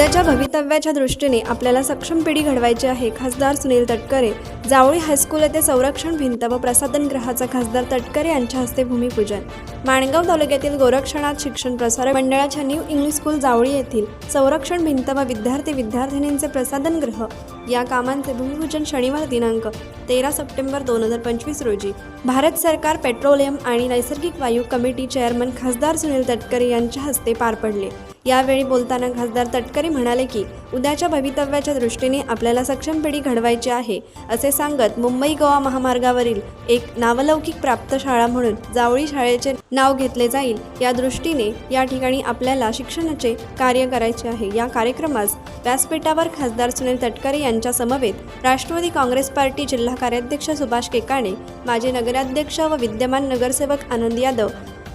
उद्याच्या भवितव्याच्या दृष्टीने आपल्याला सक्षम पिढी घडवायची आहे खासदार सुनील तटकरे. जावळी हायस्कूल येथे संरक्षण भिंत व प्रसाधनगृहाचा खासदार तटकरे यांच्या हस्ते भूमिपूजन. माणगाव तालुक्यातील गोरक्षणात शिक्षण प्रसारक मंडळाच्या न्यू इंग्लिश स्कूल जावळी येथील संरक्षण भिंत व विद्यार्थी विद्यार्थिनींचे प्रसाधनगृह या कामांचे भूमिपूजन शनिवार दिनांक तेरा सप्टेंबर दोन हजार पंचवीस रोजी. भारत सरकार पेट्रोलियम आणि नैसर्गिक वायू कमिटी चेअरमन खासदार सुनील तटकरे यांच्या हस्ते पार पडले. यावेळी बोलताना खासदार तटकरे म्हणाले की उद्याच्या भवितव्याच्या दृष्टीने आपल्याला सक्षम पिढी घडवायची आहे असे सांगत मुंबई गोवा महामार्गावरील एक नावलौकिक प्राप्त शाळा म्हणून जावळी शाळेचे नाव घेतले जाईल. या दृष्टीने या ठिकाणी आपल्याला शिक्षणाचे कार्य करायचे आहे. या कार्यक्रमास व्यासपीठावर खासदार सुनील तटकरे यांच्या समवेत राष्ट्रवादी काँग्रेस पार्टी जिल्हा कार्याध्यक्ष सुभाष केकाणे माजी नगराध्यक्ष व विद्यमान नगरसेवक आनंद यादव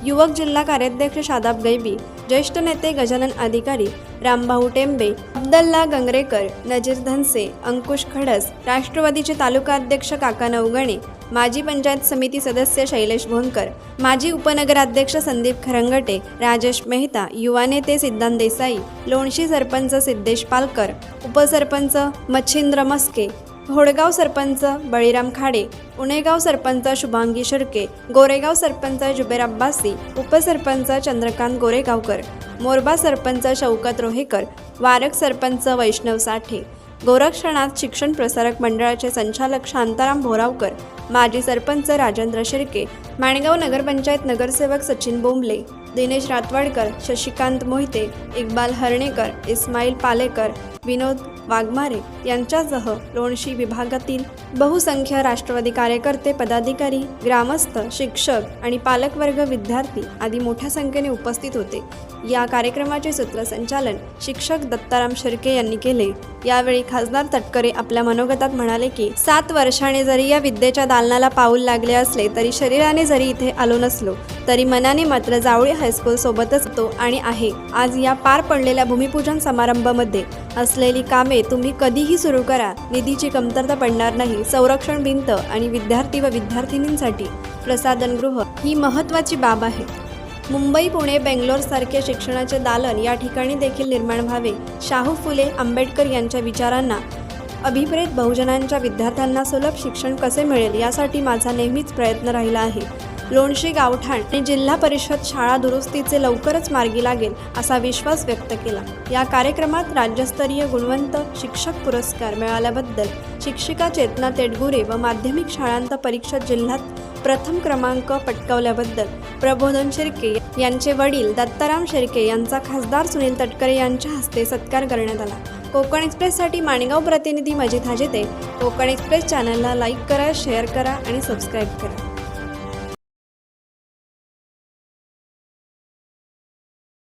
युवक जिल्हा कार्याध्यक्ष शादाब गैबी ज्येष्ठ नेते गजानन अधिकारी रामभाऊ टेंबे अब्दल्ला गंगरेकर नजीर धनसे अंकुश खडस राष्ट्रवादीचे तालुका अध्यक्ष काका नवगणे माजी पंचायत समिती सदस्य शैलेश भोनकर माजी उपनगराध्यक्ष संदीप खरंगटे राजेश मेहता युवा नेते सिद्धांत देसाई लोणशी सरपंच सिद्धेश पालकर उपसरपंच मच्छिंद्र मस्के होडगाव सरपंच बळीराम खाडे उणेगाव सरपंच शुभांगी शिर्के गोरेगाव सरपंच जुबेर अब्बासी उपसरपंच चंद्रकांत गोरेगावकर मोरबा सरपंच शौकत रोहेकर वारक सरपंच वैष्णव साठे गोरक्षणात शिक्षण प्रसारक मंडळाचे संचालक शांताराम भोरावकर माजी सरपंच राजेंद्र शिर्के माणगाव नगरपंचायत नगरसेवक सचिन बोंबले दिनेश रातवाडकर शशिकांत मोहिते इक्बाल हरणेकर इस्माईल पालेकर विनोद वाघमारे यांच्यासह लोणशी विभागातील बहुसंख्य राष्ट्रवादी कार्यकर्ते पदाधिकारी ग्रामस्थ शिक्षक आणि पालकवर्ग विद्यार्थी आदी मोठ्या संख्येने उपस्थित होते. या कार्यक्रमाचे सूत्रसंचालन शिक्षक दत्ताराम शिर्के यांनी केले. यावेळी खासदार तटकरे आपल्या मनोगतात म्हणाले की सात वर्षाने जरी या विद्येच्या दालनाला पाऊल लागले असले तरी शरीराने जरी इथे आलो नसलो तरी मनाने मात्र जावळी हायस्कूल सोबतच होतो आणि आहे. आज या पार पडलेल्या भूमिपूजन समारंभामध्ये असलेली कामे तुम्ही कधीही सुरू करा. निधीची कमतरता पडणार नाही. संरक्षण भिंत आणि विद्यार्थी व विद्यार्थिनींसाठी प्रसाधनगृह ही महत्त्वाची बाब आहे. मुंबई पुणे बेंगलोर सारखे शिक्षणाचे दालन या ठिकाणी देखील निर्माण व्हावे. शाहू फुले आंबेडकर यांच्या विचारांना अभिप्रेत बहुजनांच्या विद्यार्थ्यांना सुलभ शिक्षण कसे मिळेल यासाठी माझा नेहमीच प्रयत्न राहिला आहे. लोणशी गावठाण आणि जिल्हा परिषद शाळा दुरुस्तीचे लवकरच मार्गी लागेल असा विश्वास व्यक्त केला. या कार्यक्रमात राज्यस्तरीय गुणवंत शिक्षक पुरस्कार मिळाल्याबद्दल शिक्षिका चेतना तेडगुरे व माध्यमिक शाळांत परीक्षा जिल्ह्यात प्रथम क्रमांक पटकावल्याबद्दल प्रबोधन शिर्के यांचे वडील दत्ताराम शिर्के यांचा खासदार सुनील तटकरे यांच्या हस्ते सत्कार करण्यात आला. कोकण एक्सप्रेससाठी माणगाव प्रतिनिधी मजिद हाजेते. कोकण एक्सप्रेस चॅनलला लाईक करा शेअर करा आणि सबस्क्राईब करा.